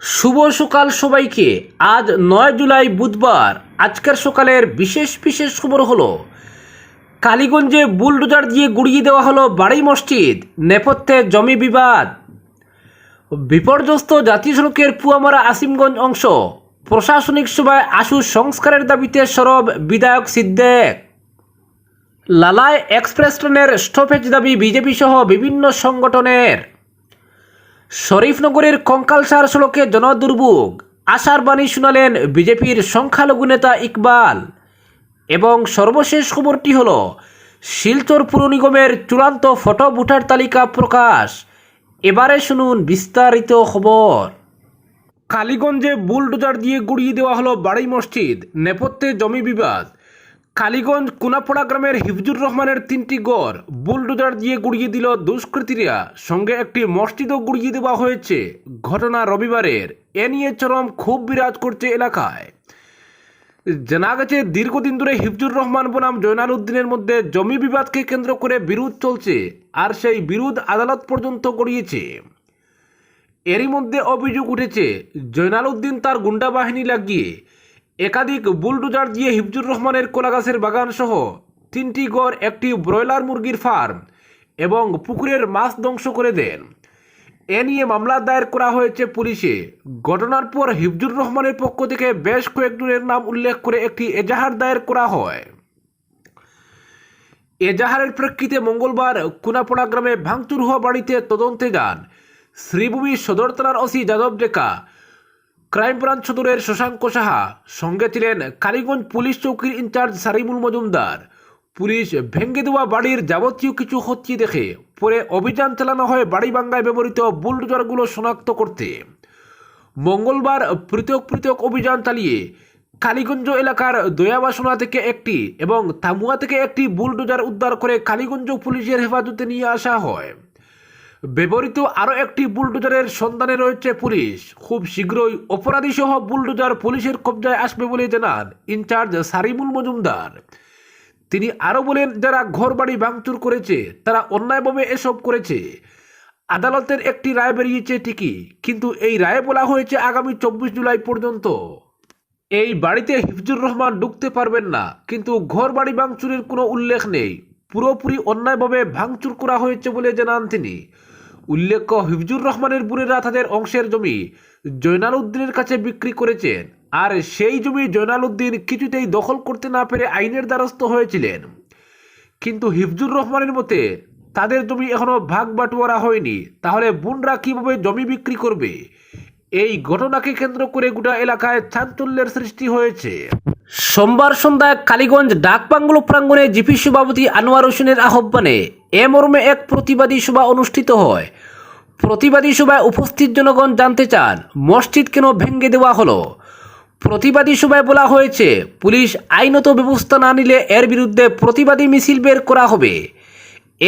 শুভ সকাল সবাইকে। আজ নয় জুলাই বুধবার। আজকের সকালের বিশেষ বিশেষ খবর হলো, কালীগঞ্জে বুলডোজার দিয়ে গুড়িয়ে দেওয়া হলো বাড়ি মসজিদ, নেপথ্যে জমি বিবাদ। বিপর্যস্ত জাতীয় সড়কের পুয়ামারা আসিমগঞ্জ অংশ। প্রশাসনিক সভায় আশু সংস্কারের দাবিতে সরব বিধায়ক সিদ্দেক। লালায় এক্সপ্রেস ট্রেনের স্টপেজ দাবি বিজেপি সহ বিভিন্ন সংগঠনের। শরীফনগরের কঙ্কালসার সড়কে জনদুর্ভোগ। আশার বাণী শুনালেন বিজেপির সংখ্যালঘু নেতা ইকবাল। এবং সর্বশেষ খবরটি হল, শিলচর পুর নিগমের চূড়ান্ত ফটো ভোটার তালিকা প্রকাশ। এবারে শুনুন বিস্তারিত খবর। কালীগঞ্জে বুলডোজার দিয়ে গুড়িয়ে দেওয়া হলো বাড়ি মসজিদ, নেপথ্যে জমি বিবাদ। কালীগঞ্জ কুনাপড়া গ্রামের হিফজুর রহমানের তিনটি গড় বুলডোজার দিয়ে গুড়িয়ে দিল দুষ্কৃতীরা। সঙ্গে একটি মসজিদও গুড়িয়ে দেওয়া হয়েছে। ঘটনা রবিবারের। এ নিয়ে চরম খুব বিরাজ করছে এলাকায়। জানা গেছে, দীর্ঘদিন ধরে হিফজুর রহমান বনাম জয়নাল উদ্দিনের মধ্যে জমি বিবাদকে কেন্দ্র করে বিরোধ চলছে আর সেই বিরোধ আদালত পর্যন্ত গড়িয়েছে। এরই মধ্যে অভিযোগ উঠেছে জয়নাল উদ্দিন তার গুন্ডা বাহিনী লাগিয়ে একাধিক বুলডোজার দিয়ে হিফজুর রহমানের কোলাগাছের বাগান সহ তিনটি গড়, একটি ব্রয়লার মুরগির ফার্ম এবং পুকুরের মাছ ধ্বংস করে দেন। এ নিয়ে মামলা দায়ের করা হয়েছে পুলিশে। ঘটনার পর হিফজুর রহমানের পক্ষ থেকে বেশ কয়েকজনের নাম উল্লেখ করে একটি এজাহার দায়ের করা হয়। এজাহারের প্রেক্ষিতে মঙ্গলবার কুনাপড়া গ্রামে ভাঙচুর হওয়া বাড়িতে তদন্তে যান। শ্রীভূমি সদর থানার OC Yadav Deka crime branch সদরের শশাঙ্ক সাহা সঙ্গে ছিলেন কালীগঞ্জ পুলিশ চৌকির ইনচার্জ সারিমুল মজুমদার। পুলিশ ভেঙ্গে দেওয়া বাড়ির যাবতীয় কিছু হচ্ছে দেখে পরে অভিযান চালানো হয় বাড়ি বাঙ্গায় ব্যবহৃত বুলডোজারগুলো শনাক্ত করতে। মঙ্গলবার পৃথক পৃথক অভিযান চালিয়ে কালীগঞ্জ এলাকার দয়াবাসনা থেকে একটি এবং তামুয়া থেকে একটি বুলডোজার উদ্ধার করে কালীগঞ্জ পুলিশের হেফাজতে নিয়ে আসা হয়। ব্যবহৃত আরও একটি বুলডোজারের সন্ধানে রয়েছে পুলিশ। খুব শীঘ্রই অপরাধী সহ বুলডোজার পুলিশের কবজায় আসবে বলে জানান ইনচার্জ সারিমুল মজুমদার। তিনি আরও বলেন, যারা ঘরবাড়ি ভাঙচুর করেছে, তারা অন্যায়ভাবে এসব করেছে। আদালতের একটি রায় বেরিয়েছে ঠিকই, কিন্তু এই রায়ে বলা হয়েছে আগামী চব্বিশ জুলাই পর্যন্ত। এই বাড়িতে হিফজুর রহমান ঢুকতে পারবেন না, কিন্তু ঘর বাড়ি ভাঙচুরের কোনো উল্লেখ নেই। পুরোপুরি অন্যায়ভাবে ভাঙচুর করা হয়েছে বলে জানান তিনি। উল্লেখ্য, হিফজুর রহমানের বুড়েরা তাদের অংশের জমি জয়নাল উদ্দিনের কাছে বিক্রি করেছেন। আর সেই জমি জয়নাল উদ্দিন কিছুতেই দখল করতে না পেরে আইনের দ্বারস্থ হয়েছিলেন। কিন্তু হিফজুর রহমানের মতে, তাদের জমি এখনও ভাগ বাটোয়ারা হয়নি। তাহলে বুনরা কীভাবে জমি বিক্রি করবে? এই ঘটনাকে কেন্দ্র করে গোটা এলাকায় চাঞ্চল্যের সৃষ্টি হয়েছে। সোমবার সন্ধ্যায় কালীগঞ্জ ডাকবাংলো প্রাঙ্গণে জিপি সভাপতি আনোয়ার হোসেনের আহ্বানে এ মর্মে এক প্রতিবাদী সভা অনুষ্ঠিত হয়। প্রতিবাদী সভায় উপস্থিত জনগণ জানতে চান, মসজিদ কেন ভেঙে দেওয়া হলো? প্রতিবাদী সভায় বলা হয়েছে, পুলিশ আইনত ব্যবস্থা না নিলে এর বিরুদ্ধে প্রতিবাদী মিছিল বের করা হবে।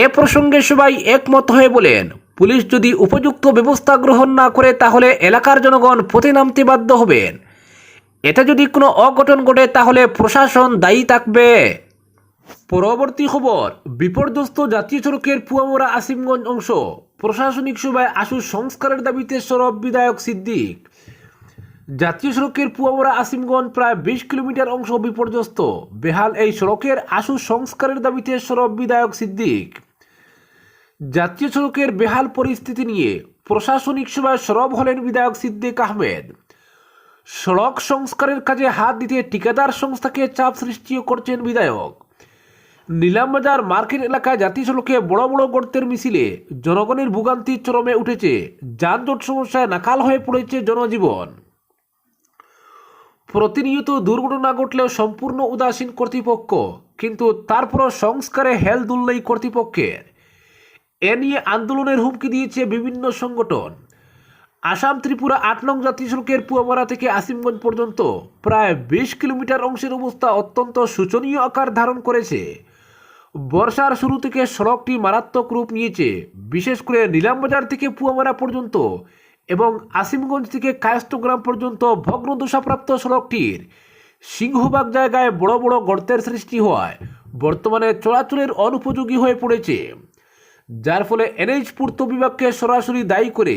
এ প্রসঙ্গে সবাই একমত হয়ে বলেন, পুলিশ যদি উপযুক্ত ব্যবস্থা গ্রহণ না করে তাহলে এলাকার জনগণ পথে নামতে বাধ্য হবেন। এতে যদি কোনো অঘটন ঘটে, তাহলে প্রশাসন দায়ী থাকবে। পরবর্তী খবর, বিপর্যস্ত জাতীয় সড়কের পুয়ামোরা আসিমগঞ্জ অংশ। প্রশাসনিক সভায় আশু সংস্কারের দাবিতে সরব বিধায়ক সিদ্দিক। জাতীয় সড়কের পুয়ামোরা আসিমগঞ্জ প্রায় বিশ কিলোমিটার অংশ বিপর্যস্ত। বেহাল এই সড়কের আশু সংস্কারের দাবিতে সরব বিধায়ক সিদ্দিক। জাতীয় সড়কের বেহাল পরিস্থিতি নিয়ে প্রশাসনিক সভায় সরব হলেন বিধায়ক সিদ্দিক আহমেদ। সড়ক সংস্কারের কাজে হাত দিতে ঠিকাদার সংস্থাকে চাপ সৃষ্টিও করছেন বিধায়ক। নিলামবাজার মার্কেট এলাকায় জাতীয় সড়কে বড় বড় গর্তের মিছিলে জনগণের ভোগান্তি চরমে উঠেছে। যানজট সমস্যায় নাকাল হয়ে পড়েছে জনজীবন। প্রতিনিয়ত দুর্ঘটনা ঘটলেও সম্পূর্ণ উদাসীন কর্তৃপক্ষ, কিন্তু তারপরও সংস্কারে হেল দুললেই কর্তৃপক্ষের। এ নিয়ে আন্দোলনের হুমকি দিয়েছে বিভিন্ন সংগঠন। আসাম, ত্রিপুরা, আট নং জাতীয় সড়কের পুয়ামারা থেকে আসিমগঞ্জ পর্যন্ত প্রায় বিশ কিলোমিটার অংশের অবস্থা অত্যন্ত শোচনীয় আকার ধারণ করেছে। বর্ষার শুরু থেকে সড়কটি মারাত্মক রূপ নিয়েছে, বিশেষ করে নিলামবাজার থেকে পুয়ামারা পর্যন্ত এবং আসিমগঞ্জ থেকে কায়স্থগ্রাম পর্যন্ত ভগ্ন দশাপ্রাপ্ত সড়কটির সিংহবাগ জায়গায় বড় বড় গর্তের সৃষ্টি হওয়ায় বর্তমানে চলাচলের অনুপযোগী হয়ে পড়েছে। যার ফলে এনএইচ পূর্ত বিভাগকে সরাসরি দায়ী করে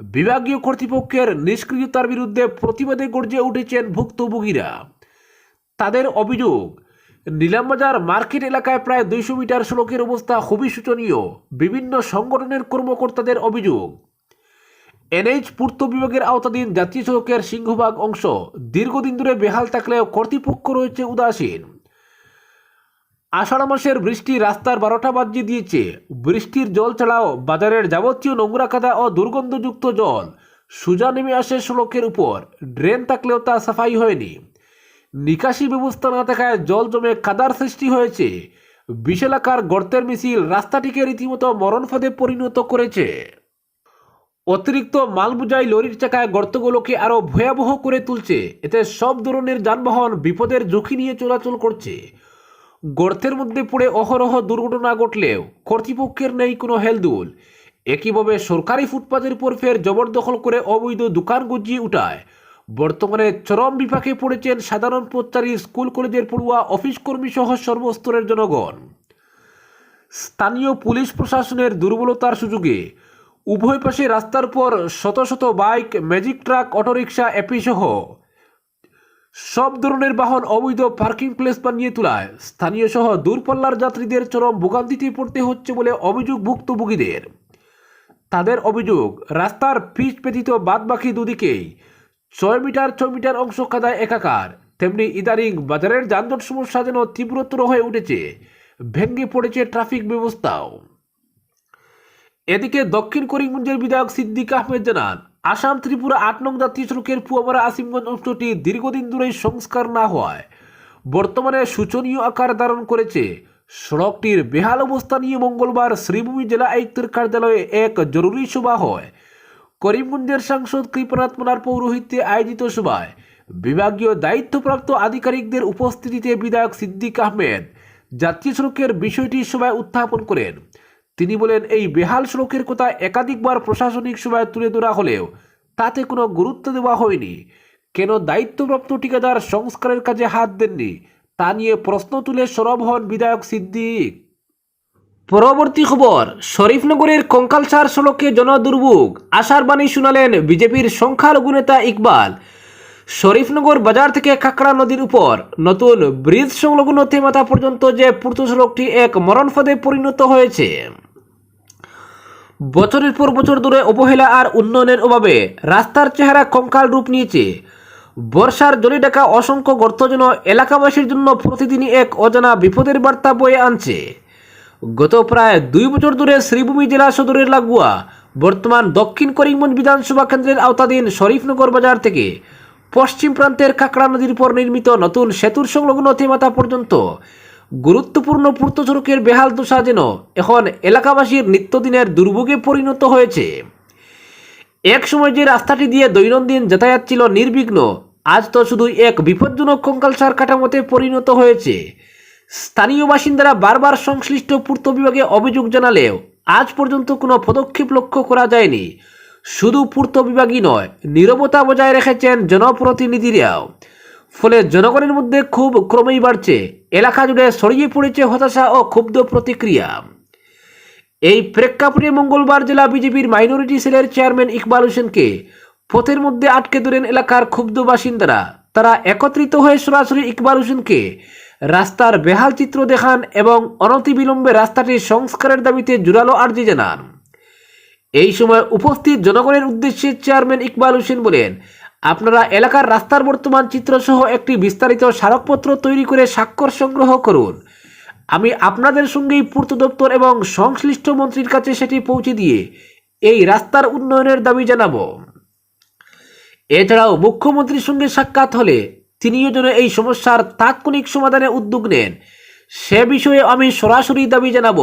বিভাগীয় কর্তৃপক্ষের নিষ্ক্রিয়তার বিরুদ্ধে প্রতিবাদে গর্জে উঠেছেন ভুক্তভোগীরা। তাদের অভিযোগ, নিলামবাজার মার্কেট এলাকায় প্রায় দুইশো মিটার সড়কের অবস্থা খুবই শোচনীয়, বিভিন্ন সংগঠনের কর্মকর্তাদের অভিযোগ। এনএইচ পূর্ত বিভাগের আওতাধীন জাতীয় সড়কের সিংহভাগ অংশ দীর্ঘদিন ধরে বেহাল থাকলেও কর্তৃপক্ষ রয়েছে উদাসীন। আষাঢ় মাসের বৃষ্টি রাস্তার বারোটা বাজিয়ে দিয়েছে। বৃষ্টির জল ছাড়াও বাজারের যাবতীয় নোংরা কাদা ও দুর্গন্ধযুক্ত জল সোজা নেমে আসে সড়কের উপর। ড্রেন থাকলেও তা সাফাই হয়নি। নিকাশি ব্যবস্থা না থাকায় জল জমে কাদার সৃষ্টি হয়েছে। বিশালাকার গর্তের মিছিল রাস্তাটিকে রীতিমতো মরণ ফাঁদে পরিণত করেছে। অতিরিক্ত মাল বোঝাই লরির চাকায় গর্তগুলোকে আরও ভয়াবহ করে তুলছে। এতে সব ধরনের যানবাহন বিপদের ঝুঁকি নিয়ে চলাচল করছে। গর্তের মধ্যে পড়ে অহরহ দুর্ঘটনা ঘটলেও কর্তৃপক্ষের নেই কোনো হেলদুল। একইভাবে সরকারি ফুটপাতের উপর ফের জবরদখল করে অবৈধ দোকান গুজিয়ে উঠায়। বর্তমানে চরম বিপাকে পড়েছেন সাধারণ পথচারী স্কুল কলেজের পড়ুয়া অফিস কর্মী সহ সর্বস্তরের জনগণ। স্থানীয় পুলিশ প্রশাসনের দুর্বলতার সুযোগে উভয় পাশে রাস্তার পর শত শত বাইক, ম্যাজিক ট্রাক, অটোরিকশা এপি সহ সব ধরনের বাহন অবৈধ পার্কিং প্লেস বানিয়ে তোলায়। স্থানীয় সহ দূরপাল্লার যাত্রীদের চরম ভোগান্তিতে পড়তে হচ্ছে বলে অভিযোগ ভুক্তভোগীদের। তাদের অভিযোগ, রাস্তার পিচ ব্যতীত বাদ বাকি দুদিকেই ছয় মিটার ছয় মিটার অংশ কাদায় একাকার। তেমনি ইদানিং বাজারের যানজট সমস্যা যেন তীব্রতর হয়ে উঠেছে। ভেঙে পড়েছে ট্রাফিক ব্যবস্থাও। এদিকে দক্ষিণ করিমগঞ্জের বিধায়ক সিদ্দিক আহমেদ জানান আসাম, ত্রিপুরা, আট নং জাতীয় সড়কের পুয়ামারা আসিমগঞ্জ অংশটি দীর্ঘদিন ধরে সংস্কার না হওয়ায় বর্তমানে শোচনীয় আকার ধারণ করেছে। সড়কটির বেহাল অবস্থা নিয়ে মঙ্গলবার শ্রীভূমি জেলা আয়ুক্তের কার্যালয়ে এক জরুরি সভা হয়। করিমগঞ্জের সাংসদ কৃপনাথ মোনার পৌরোহিত্যে আয়োজিত সভায় বিভাগীয় দায়িত্বপ্রাপ্ত আধিকারিকদের উপস্থিতিতে বিধায়ক সিদ্দিক আহমেদ জাতীয় সড়কের বিষয়টি সভায় উত্থাপন করেন। তিনি বলেন, এই বেহাল সড়কের কথা একাধিকবার প্রশাসনিক সভায় তুলে ধরা হলেও তাতে কোনো গুরুত্ব দেওয়া হয়নি। কেন দায়িত্বপ্রাপ্ত ঠিকাদার সংস্কারের কাজে হাত দেননি? তা নিয়ে প্রশ্ন তুলে সরব হন বিধায়ক সিদ্দিক। পরবর্তী খবর, শরীফনগরের কঙ্কালসার সড়কে জনদুর্ভোগ। আশার বাণী শুনালেন বিজেপির সংখ্যালঘু নেতা ইকবাল। শরীফনগর বাজার থেকে কাকড়া নদীর উপর নতুন ব্রিজ সংলগ্ন থেমাতা পর্যন্ত যে পূর্ত সড়কটি এক মরণফাদে পরিণত হয়েছে। বছরের পর বছর ধরে অবহেলা আর উন্নয়নের অভাবে রাস্তার চেহারা কঙ্কাল রূপ নিয়েছে। বর্ষার জলে ডাকা অসংখ্য গর্ত যেন এলাকাবাসীর জন্য প্রতিদিনই এক অজানা বিপদের বার্তা বয়ে আনছে। গত প্রায় দুই বছর ধরে শ্রীভূমি জেলা সদরের লাগুয়া, বর্তমান দক্ষিণ করিমগঞ্জ বিধানসভা কেন্দ্রের আওতাধীন শরীফনগর বাজার থেকে পশ্চিম প্রান্তের কাকড়া নদীর উপর নির্মিত নতুন সেতুর সংলগ্ন থেমাতা পর্যন্ত গুরুত্বপূর্ণ পূর্ত সড়কের বেহাল দশা যেন এখন এলাকাবাসীর নিত্যদিনের দুর্ভোগে পরিণত হয়েছে। এক সময় যে রাস্তাটি দিয়ে দৈনন্দিন যাতায়াত ছিল নির্বিঘ্ন, আজ তো শুধু এক বিপজ্জনক কঙ্কালসার কাঠামোতে পরিণত হয়েছে। স্থানীয় বাসিন্দারা বারবার সংশ্লিষ্ট পূর্ত বিভাগে অভিযোগ জানালেও আজ পর্যন্ত কোনো পদক্ষেপ লক্ষ্য করা যায়নি। শুধু পূর্ত বিভাগই নয়, নীরবতা বজায় রেখেছেন জনপ্রতিনিধিরাও। ফলে জনগণের মধ্যে খুব ক্রমেই বাড়ছে। এলাকা জুড়ে ছড়িয়ে পড়েছে হতাশা ও ক্ষুব্ধ প্রতিক্রিয়া। এই প্রেক্ষাপটে মঙ্গলবার জেলা বিজেপির মাইনরিটি সেলের চেয়ারম্যান ইকবাল হোসেনকে পথের মধ্যে আটকে ধরেন এলাকার ক্ষুব্ধ বাসিন্দারা। তারা একত্রিত হয়ে সরাসরি ইকবাল হোসেনকে রাস্তার বেহাল চিত্র দেখান এবং অনতিবিলম্বে রাস্তাটি সংস্কারের দাবিতে জোরালো আর্জি জানান। এই সময় উপস্থিত জনগণের উদ্দেশ্যে চেয়ারম্যান ইকবাল হোসেন বলেন আপনারা এলাকার রাস্তার বর্তমান চিত্র সহ একটি বিস্তারিত স্মারকপত্র তৈরি করে স্বাক্ষর সংগ্রহ করুন। আমি আপনাদের সঙ্গেই পূর্ত দপ্তর এবং সংশ্লিষ্ট মন্ত্রীর কাছে সেটি পৌঁছে দিয়ে এই রাস্তার উন্নয়নের দাবি জানাব। এছাড়াও মুখ্যমন্ত্রীর সঙ্গে সাক্ষাৎ হলে তিনিও যেন এই সমস্যার তাৎক্ষণিক সমাধানে উদ্যোগ নেন। সে বিষয়ে আমি সরাসরি দাবি জানাব।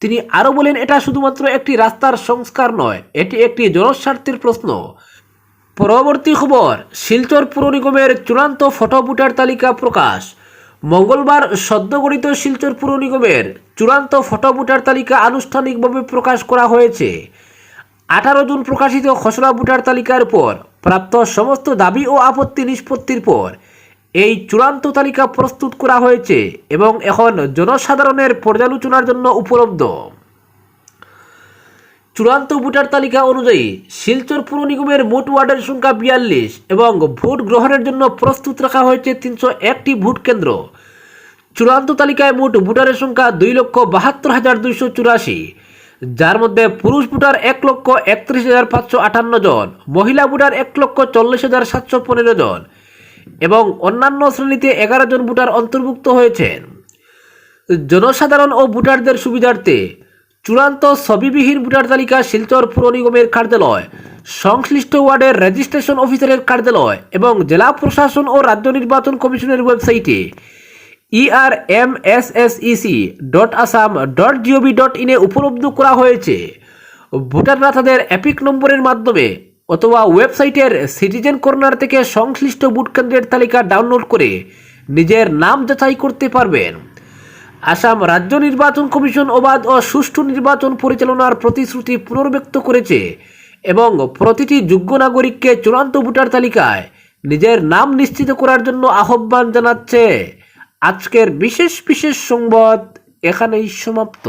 তিনি আরও বলেন, এটা শুধুমাত্র একটি রাস্তার সংস্কার নয়, এটি একটি জনস্বার্থের প্রশ্ন। পরবর্তী খবর, শিলচর পুর নিগমের চূড়ান্ত ফটো ভোটার তালিকা প্রকাশ। মঙ্গলবার সদ্যগঠিত শিলচর পুর নিগমের চূড়ান্ত ফটো ভোটার তালিকা আনুষ্ঠানিকভাবে প্রকাশ করা হয়েছে। আঠারো জুন প্রকাশিত খসড়া ভোটার তালিকার পর প্রাপ্ত সমস্ত দাবি ও আপত্তি নিষ্পত্তির পর এই চূড়ান্ত তালিকা প্রস্তুত করা হয়েছে এবং এখন জনসাধারণের পর্যালোচনার জন্য উপলব্ধ। চূড়ান্ত ভোটার তালিকা অনুযায়ী শিলচর পুর নিগমের মোট ওয়ার্ডের সংখ্যা বিয়াল্লিশ এবং ভোট গ্রহণের জন্য প্রস্তুত রাখা হয়েছে তিনশো একটি ভোট কেন্দ্র। চূড়ান্ত তালিকায় মোট ভোটারের সংখ্যা দুই লক্ষ বাহাত্তর হাজার দুইশো চুরাশি, যার মধ্যে পুরুষ ভোটার এক লক্ষ একত্রিশ হাজার পাঁচশো আটান্ন জন, মহিলা ভোটার এক লক্ষ চল্লিশ হাজার সাতশো পনেরো জন এবং অন্যান্য শ্রেণীতে এগারো জন ভোটার অন্তর্ভুক্ত হয়েছেন। জনসাধারণ ও ভোটারদের সুবিধার্থে চূড়ান্ত ছবিবিহীন ভোটার তালিকা শিলচর পুর নিগমের কার্যালয়, সংশ্লিষ্ট ওয়ার্ডের রেজিস্ট্রেশন অফিসারের কার্যালয় এবং জেলা প্রশাসন ও রাজ্য নির্বাচন কমিশনের ওয়েবসাইটে। E ER M S S dot Assam dot gov dot ইনে উপলব্ধ করা হয়েছে। ভোটাররা তাদের অ্যাপিক নম্বরের মাধ্যমে অথবা ওয়েবসাইটের সিটিজেন কর্নার থেকে সংশ্লিষ্ট ভোট কেন্দ্রের তালিকা ডাউনলোড করে নিজের নাম যাচাই করতে পারবেন। আসাম রাজ্য নির্বাচন কমিশন অবাধ ও সুষ্ঠু নির্বাচন পরিচালনার প্রতিশ্রুতি পুনর্ব্যক্ত করেছে এবং প্রতিটি যোগ্য নাগরিককে চূড়ান্ত ভোটার তালিকায় নিজের নাম নিশ্চিত করার জন্য আহ্বান জানাচ্ছে। আজকের বিশেষ বিশেষ সংবাদ এখানেই সমাপ্ত।